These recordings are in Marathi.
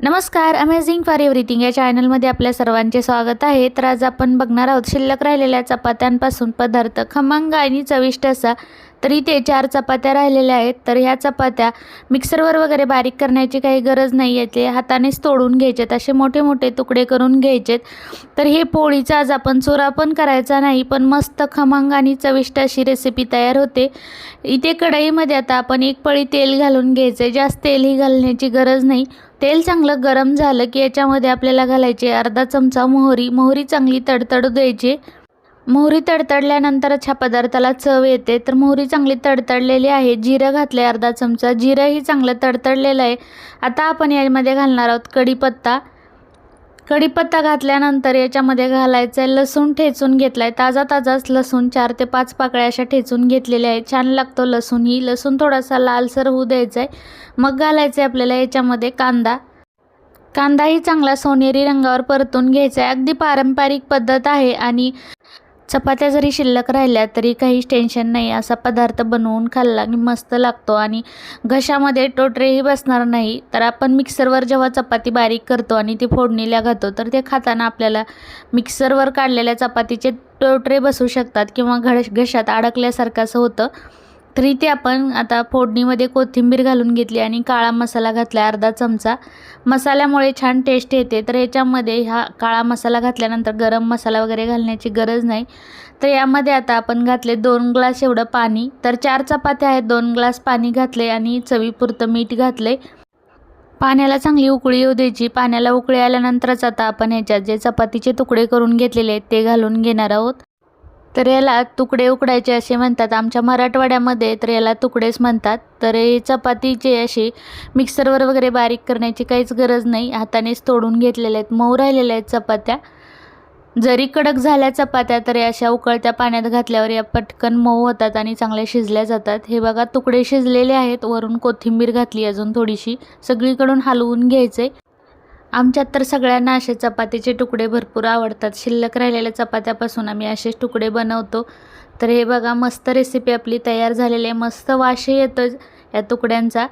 नमस्कार अमेझिंग फॉर एव्हरीथिंग या चॅनलमध्ये आपल्या सर्वांचे स्वागत आहे. तर आज आपण बघणार आहोत शिल्लक राहिलेल्या चपात्यांपासून पदार्थ खमंग आणि चविष्ट असा तर इथे चार चपात्या राहिलेल्या आहेत. तर ह्या चपात्या मिक्सरवर वगैरे बारीक करण्याची काही गरज नाही आहे ते हातानेच तोडून घ्यायचेत. असे मोठे मोठे तुकडे करून घ्यायचेत. तर हे पोळीचा आज आपण चुरा पण करायचा नाही पण मस्त खमंग आणि चविष्ट अशी रेसिपी तयार होते. इथे कढईमध्ये आता आपण एक पळी तेल घालून घ्यायचं आहे जास्त तेलही घालण्याची गरज नाही. तेल चांगलं गरम झालं की याच्यामध्ये आपल्याला घालायचे अर्धा चमचा मोहरी. मोहरी चांगली तडतडू द्यायची. मोहरी तडतडल्यानंतरच ह्या पदार्थाला चव येते. तर मोहरी चांगली तडतडलेली आहे. जिरं घातलं आहे अर्धा चमचा. जिरंही चांगलं तडतडलेलं आहे. आता आपण यामध्ये घालणार आहोत कढीपत्ता. कढीपत्ता घातल्यानंतर याच्यामध्ये घालायचं आहे लसूण ठेचून घेतला आहे ताजा ताजाच लसूण चार ते पाच पाकळ्या अशा ठेचून घेतलेल्या आहे छान लागतो लसूण. ही लसूण थोडासा लालसर होऊ द्यायचा आहे मग घालायचं आहे आपल्याला याच्यामध्ये कांदा. कांदाही चांगला सोनेरी रंगावर परतून घ्यायचा आहे अगदी पारंपरिक पद्धत आहे आणि चपात्या जरी शिल्लक राहिल्या तरी काहीच टेन्शन नाही. असा पदार्थ बनवून खाल्ला की मस्त लागतो आणि घशामध्ये टोटरेही बसणार नाही. तर आपण मिक्सरवर जेव्हा चपाती बारीक करतो आणि ती फोडणीला घातो तर ते खाताना आपल्याला मिक्सरवर काढलेल्या चपातीचे टोटरे बसू शकतात किंवा घश घशात अडकल्यासारखं असं होतं. तर इथे आपण आता फोडणीमध्ये कोथिंबीर घालून घेतली आणि काळा मसाला घातला अर्धा चमचा. मसाल्यामुळे छान टेस्ट येते. तर याच्यामध्ये हा काळा मसाला घातल्यानंतर गरम मसाला वगैरे घालण्याची गरज नाही. तर यामध्ये आता आपण घातले दोन ग्लास एवढं पाणी. तर चार चपात्या आहेत. दोन ग्लास पाणी घातले आणि चवीपुरतं मीठ घातले पाण्याला चांगली उकळी येऊ द्यायची. पाण्याला उकळी आल्यानंतरच आता आपण ह्याच्यात जे चपातीचे तुकडे करून घेतलेले आहेत ते घालून घेणार आहोत. तर याला तुकडे उकडायचे असे म्हणतात. आमच्या मराठवाड्यामध्ये तर याला तुकडेच म्हणतात. तर हे चपातीचे असे मिक्सरवर वगैरे बारीक करण्याची काहीच गरज नाही. हातानेच तोडून घेतलेले आहेत. मऊ राहिलेल्या आहेत चपात्या. जरी कडक झाल्या चपात्या तरी अशा उकळत्या पाण्यात घातल्यावर या पटकन मऊ होतात आणि चांगल्या शिजल्या जातात. हे बघा तुकडे शिजलेले आहेत. वरून कोथिंबीर घातली अजून थोडीशी. सगळीकडून हलवून घ्यायचे. आमच्यात तर सगळ्यांना असे चपातीचे तुकडे भरपूर आवडतात. शिल्लक राहिलेल्या चपात्यापासून आम्ही असेच तुकडे बनवतो. तर हे बघा मस्त रेसिपी आपली तयार झालेली आहे. मस्त वाशही येतो या तुकड्यांचा.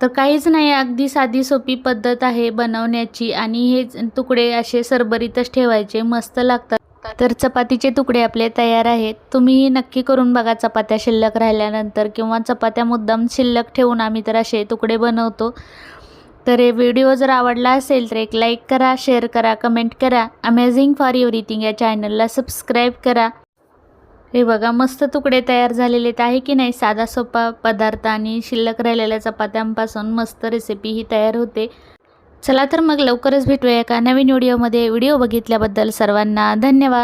तर काहीच नाही अगदी साधी सोपी पद्धत आहे बनवण्याची आणि हे तुकडे असे सरबरीतच ठेवायचे मस्त लागतात. तर चपातीचे तुकडे आपले तयार आहेत. तुम्हीही नक्की करून बघा चपात्या शिल्लक राहिल्यानंतर किंवा चपात्या मुद्दाम शिल्लक ठेवून आम्ही तर असे तुकडे बनवतो. तर हे व्हिडिओ जर आवडला असेल तर एक लाईक करा शेअर करा कमेंट करा. अमेझिंग फॉर एव्हरीथिंग या चॅनलला सबस्क्राईब करा. हे बघा मस्त तुकडे तयार झालेले आहे की नाही? साधा सोपा पदार्थ आणि शिल्लक राहिलेल्या चपात्यांपासून मस्त रेसिपी ही तयार होते. चला तर मग लवकरच भेटूया एका नवीन व्हिडिओमध्ये व्हिडिओ बघितल्याबद्दल सर्वांना धन्यवाद.